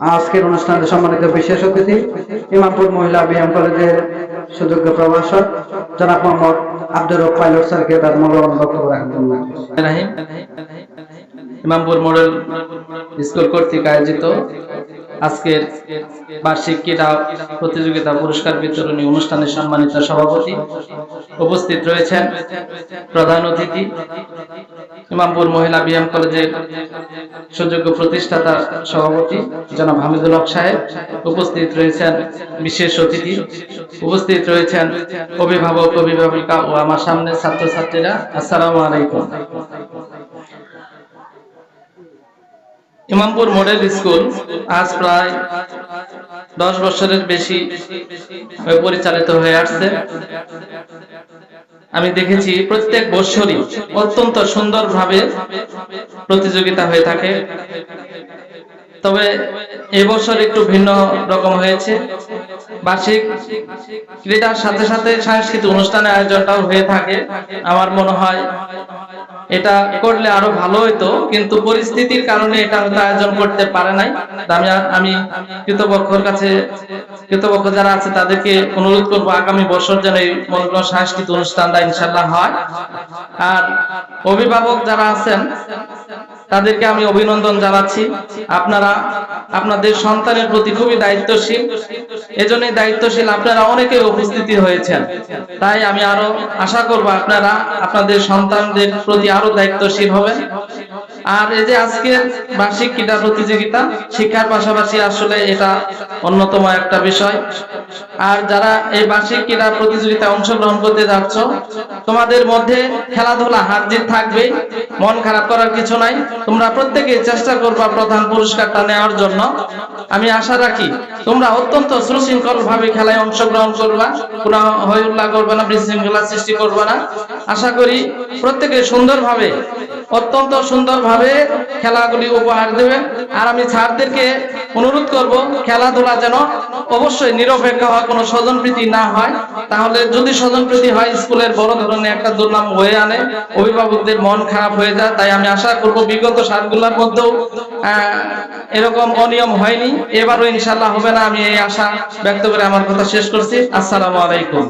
আজকের অনুষ্ঠানে সম্মানিত বিশেষ অতিথি, ইমামপুর মহিলা বিএম কলেজের সুযোগ্য প্রভাষক জনাব মোহাম্মদ আব্দুর রব পাইলট স্যারকে তার মূল্যবান বক্তব্য রাখার ইমামপুর মডেল স্কুল কর্তৃক আয়োজিত আজকের বার্ষিক ক্রীড়া প্রতিযোগিতা পুরস্কার বিতরণী অনুষ্ঠানের সম্মানিত সভাপতি উপস্থিত রয়েছেন প্রধান অতিথি ইমামপুর মহিলা বিএম কলেজের সুযোগ্য প্রতিষ্ঠাতা সভাপতি জনাব হামিদুল হক সাহেব উপস্থিত রয়েছেন বিশেষ অতিথি উপস্থিত রয়েছেন অভিভাবক, অভিভাবিকা ও আমার সামনে ছাত্রছাত্রীরা। আসসালামু আলাইকুম। ইমামপুর মডেল স্কুল আজ প্রায় দশ বছরের বেশি পরিচালিত হয়ে আসছে। আমি দেখেছি প্রত্যেক বছরই অত্যন্ত সুন্দরভাবে প্রতিযোগিতা হয়ে থাকে। তবে এবছর একটু ভিন্ন রকম হয়েছে। বার্ষিক ক্রীড়ার সাথে সাথে সাংস্কৃতিক অনুষ্ঠানের আয়োজনটাও হয়ে থাকে। আমার মনে হয় এটা করলে আরও ভালো হতো কিন্তু পরিস্থিতির কারণে এটা হয়তো আয়োজন করতে পারে নাই। আমি আমি কৃতপক্ষর কাছে কৃতপক্ষ যারা আছে তাদেরকে অনুরোধ করব আগামী বছর যেন এই মনোরম সাংস্কৃতিক অনুষ্ঠানটা ইনশাল্লাহ হয়। আর অভিভাবক যারা আছেন, তাদেরকে আমি অভিনন্দন জানাচ্ছি। আপনারা আপনাদের সন্তানের প্রতি খুবই দায়িত্বশীল। এজন্যই দায়িত্বশীল, আপনারা অনেকে উপস্থিতি হয়েছেন। তাই আমি আরও আশা করব আপনারা, আপনাদের সন্তানদের প্রতি আরও দায়িত্বশীল হবেন। আর এই যে আজকের বার্ষিক ক্রীড়া প্রতিযোগিতা, শিক্ষার পাশাপাশি আসলে এটা অন্যতম একটা বিষয়। আর যারা এই বার্ষিক ক্রীড়া প্রতিযোগিতায় অংশগ্রহণ করতে যাচ্ছ, তোমাদের মধ্যে খেলাধুলা হার জিত থাকবে, মন খারাপ করার কিছু নাই। তোমরা প্রত্যেকে চেষ্টা করবা প্রধান পুরস্কারটা নেওয়ার জন্য। আমি আশা রাখি তোমরা অত্যন্ত সুশৃঙ্খল ভাবে খেলায় অংশগ্রহণ করবা, কোনো হইউল্লাহ করবে না, বিশৃঙ্খলা সৃষ্টি করবে না। আশা করি প্রত্যেকে সুন্দরভাবে অত্যন্ত সুন্দরভাবে খেলাগুলি উপহার দেবেন। আর আমি ছাত্রদেরকে অনুরোধ করব, খেলাধুলা যেন অবশ্যই নিরপেক্ষ হয় কোনো স্বজনপ্রীতি না হয়। তাহলে যদি স্বজনপ্রীতি হয়, স্কুলের বড় ধরনের একটা দুর্নাম হয়ে আনে, অভিভাবকদের মন খারাপ হয়ে যায়। তাই আমি আশা করব, বিগত সালগুলোর মধ্যেও এরকম অনিয়ম হয়নি। এবারও ইনশাল্লাহ হবে না, আমি এই আশা ব্যক্ত করে আমার কথা শেষ করছি। আসসালামু আলাইকুম।